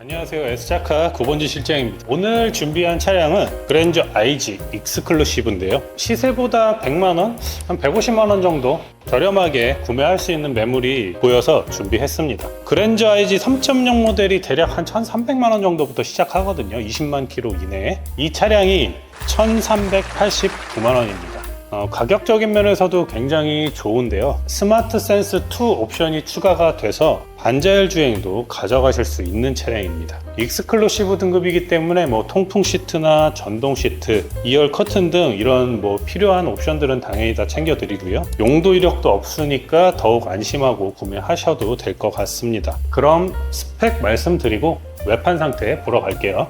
안녕하세요. S자카 9번지 실장입니다. 오늘 준비한 차량은 그랜저 IG 익스클루시브인데요. 시세보다 100만원? 한 150만원 정도 저렴하게 구매할 수 있는 매물이 보여서 준비했습니다. 그랜저 IG 3.0 모델이 대략 한 1300만원 정도부터 시작하거든요. 20만 킬로 이내에. 이 차량이 1389만원입니다 어, 가격적인 면에서도 굉장히 좋은데요. 스마트 센스 2 옵션이 추가가 돼서 반자율 주행도 가져가실 수 있는 차량입니다. 익스클루시브 등급이기 때문에 뭐 통풍 시트나 전동 시트, 2열 커튼 등 이런 뭐 필요한 옵션들은 당연히 다 챙겨 드리고요. 용도 이력도 없으니까 더욱 안심하고 구매하셔도 될 것 같습니다. 그럼 스펙 말씀드리고 외판 상태 보러 갈게요.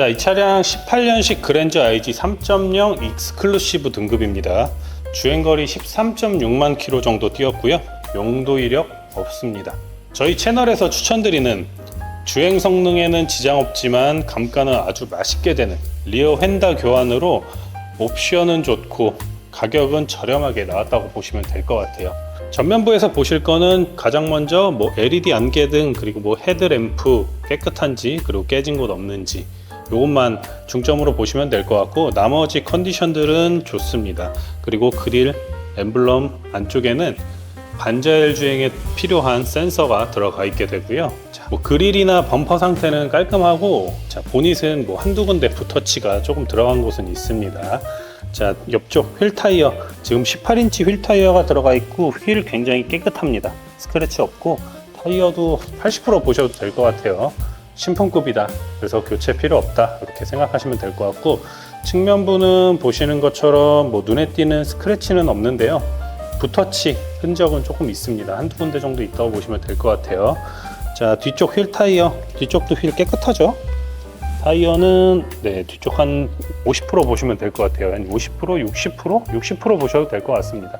자, 이 차량 18년식 그랜저 IG 3.0 익스클루시브 등급입니다. 주행거리 13.6만 킬로 정도 뛰었고요. 용도 이력 없습니다. 저희 채널에서 추천드리는 주행 성능에는 지장 없지만 감가는 아주 맛있게 되는 리어 휀다 교환으로 옵션은 좋고 가격은 저렴하게 나왔다고 보시면 될 것 같아요. 전면부에서 보실 거는 가장 먼저 뭐 LED 안개 등 그리고 뭐 헤드램프 깨끗한지 그리고 깨진 곳 없는지 요것만 중점으로 보시면 될 것 같고 나머지 컨디션들은 좋습니다. 그리고 그릴 엠블럼 안쪽에는 반자율 주행에 필요한 센서가 들어가 있게 되고요. 자, 뭐 그릴이나 범퍼 상태는 깔끔하고 자, 보닛은 뭐 한두 군데 붓터치가 조금 들어간 곳은 있습니다. 자, 옆쪽 휠 타이어 지금 18인치 휠 타이어가 들어가 있고 휠 굉장히 깨끗합니다. 스크래치 없고 타이어도 80% 보셔도 될 것 같아요. 신품급이다. 그래서 교체 필요 없다. 이렇게 생각하시면 될 것 같고 측면부는 보시는 것처럼 뭐 눈에 띄는 스크래치는 없는데요. 붓터치 흔적은 조금 있습니다. 한두 군데 정도 있다고 보시면 될 것 같아요. 자, 뒤쪽 휠 타이어. 뒤쪽도 휠 깨끗하죠? 타이어는 네, 뒤쪽 한 50% 보시면 될 것 같아요. 한 50%, 60%? 60% 보셔도 될 것 같습니다.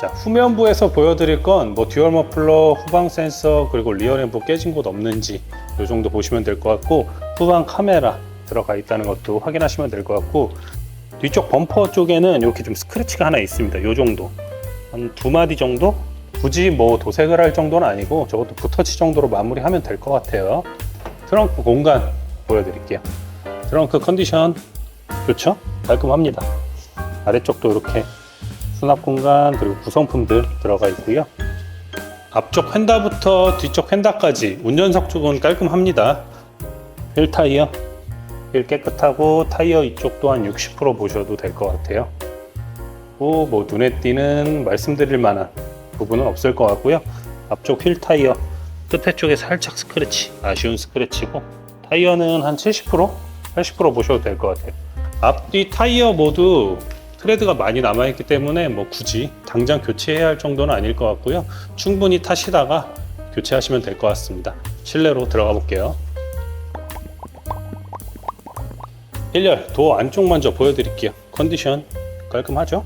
자, 후면부에서 보여드릴 건 뭐 듀얼 머플러, 후방 센서, 그리고 리어 램프 깨진 곳 없는지 이 정도 보시면 될 것 같고 후방 카메라 들어가 있다는 것도 확인하시면 될 것 같고 뒤쪽 범퍼 쪽에는 이렇게 좀 스크래치가 하나 있습니다. 이 정도 한 두 마디 정도 굳이 뭐 도색을 할 정도는 아니고 저것도 붓터치 정도로 마무리하면 될 것 같아요. 트렁크 공간 보여드릴게요. 트렁크 컨디션 좋죠? 깔끔합니다. 아래쪽도 이렇게 수납 공간 그리고 구성품들 들어가 있고요. 앞쪽 휀다부터 뒤쪽 휀다까지 운전석 쪽은 깔끔합니다. 휠 타이어 휠 깨끗하고 타이어 이쪽 또한 60% 보셔도 될 것 같아요. 뭐, 뭐 눈에 띄는 말씀드릴 만한 부분은 없을 것 같고요. 앞쪽 휠 타이어 끝에 쪽에 살짝 스크래치 아쉬운 스크래치고 타이어는 한 70% 80% 보셔도 될 것 같아요. 앞뒤 타이어 모두 트레드가 많이 남아있기 때문에 뭐 굳이 당장 교체해야 할 정도는 아닐 것 같고요. 충분히 타시다가 교체하시면 될 것 같습니다. 실내로 들어가 볼게요. 1열 도어 안쪽 먼저 보여드릴게요. 컨디션 깔끔하죠?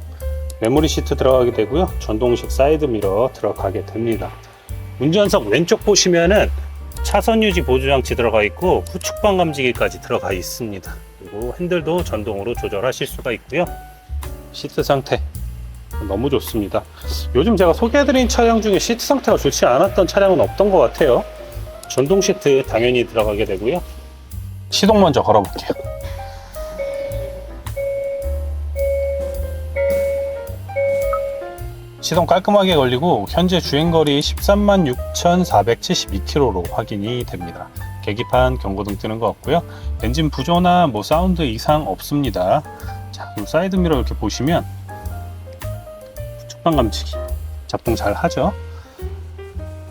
메모리 시트 들어가게 되고요. 전동식 사이드 미러 들어가게 됩니다. 운전석 왼쪽 보시면은 차선 유지 보조 장치 들어가 있고 후측 방 감지기까지 들어가 있습니다. 그리고 핸들도 전동으로 조절하실 수가 있고요. 시트 상태 너무 좋습니다. 요즘 제가 소개해드린 차량 중에 시트 상태가 좋지 않았던 차량은 없던 것 같아요. 전동 시트 당연히 들어가게 되고요. 시동 먼저 걸어볼게요. 시동 깔끔하게 걸리고 현재 주행거리 13만 6,472km로 확인이 됩니다. 계기판 경고등 뜨는 거 없고요. 엔진 부조나 뭐 사운드 이상 없습니다. 자, 그리고 사이드 미러 이렇게 보시면 측방 감지기 작동 잘 하죠.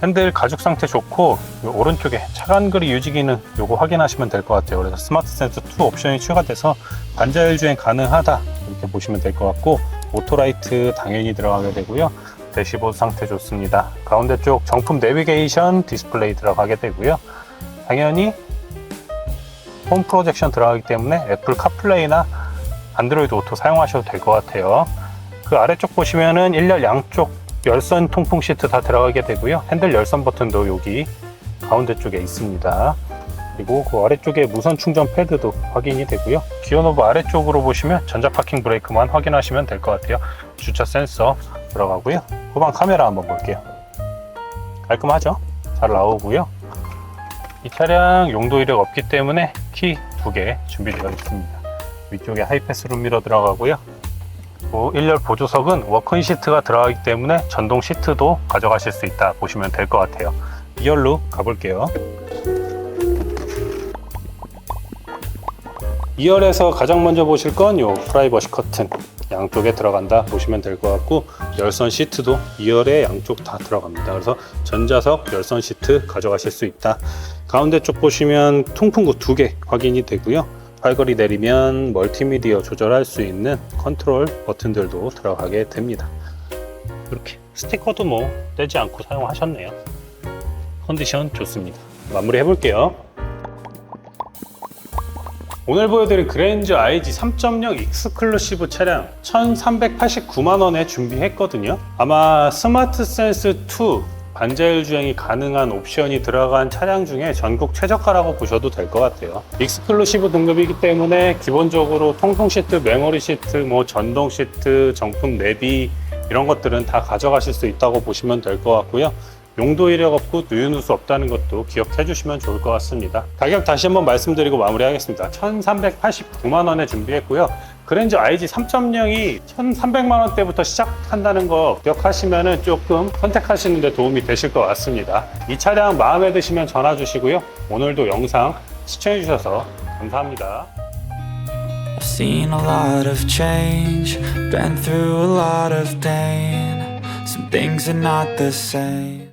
핸들 가죽 상태 좋고 요 오른쪽에 차간 거리 유지기는 요거 확인하시면 될 것 같아요. 그래서 스마트 센서 2 옵션이 추가돼서 반자율 주행 가능하다 이렇게 보시면 될 것 같고 오토라이트 당연히 들어가게 되고요. 대시보드 상태 좋습니다. 가운데 쪽 정품 내비게이션 디스플레이 들어가게 되고요. 당연히 홈 프로젝션 들어가기 때문에 애플 카플레이나 안드로이드 오토 사용하셔도 될 것 같아요. 그 아래쪽 보시면은 1열 양쪽 열선 통풍 시트 다 들어가게 되고요. 핸들 열선 버튼도 여기 가운데 쪽에 있습니다. 그리고 그 아래쪽에 무선 충전 패드도 확인이 되고요. 기어 노브 아래쪽으로 보시면 전자 파킹 브레이크만 확인하시면 될 것 같아요. 주차 센서 들어가고요. 후방 카메라 한번 볼게요. 깔끔하죠? 잘 나오고요. 이 차량 용도 이력 없기 때문에 키 두 개 준비되어 있습니다. 위쪽에 하이패스 룸 미러 들어가고요. 뭐 1열 보조석은 워크인 시트가 들어가기 때문에 전동 시트도 가져가실 수 있다 보시면 될 것 같아요. 2열로 가볼게요. 2열에서 가장 먼저 보실 건 요 프라이버시 커튼 양쪽에 들어간다 보시면 될 것 같고 열선 시트도 2열에 양쪽 다 들어갑니다. 그래서 전자석 열선 시트 가져가실 수 있다. 가운데 쪽 보시면 통풍구 두 개 확인이 되고요. 팔걸이 내리면 멀티미디어 조절할 수 있는 컨트롤 버튼들도 들어가게 됩니다. 이렇게 스티커도 뭐 떼지 않고 사용하셨네요. 컨디션 좋습니다. 마무리 해볼게요. 오늘 보여드릴 그랜저 IG 3.0 익스클루시브 차량 1389만원에 준비했거든요 아마 스마트 센스 2 반자율 주행이 가능한 옵션이 들어간 차량 중에 전국 최저가라고 보셔도 될 것 같아요. 익스클루시브 등급이기 때문에 기본적으로 통풍 시트, 메모리 시트, 뭐 전동 시트, 정품 내비 이런 것들은 다 가져가실 수 있다고 보시면 될 것 같고요 용도 이력 없고 누유누수 없다는 것도 기억해 주시면 좋을 것 같습니다. 가격 다시 한번 말씀드리고 마무리하겠습니다. 1389만 원에 준비했고요. 그랜저 IG 3.0이 1300만 원대부터 시작한다는 거 기억하시면 조금 선택하시는 데 도움이 되실 것 같습니다. 이 차량 마음에 드시면 전화 주시고요. 오늘도 영상 시청해 주셔서 감사합니다. I've seen a lot of change, been through a lot of pain. Some things are not the same.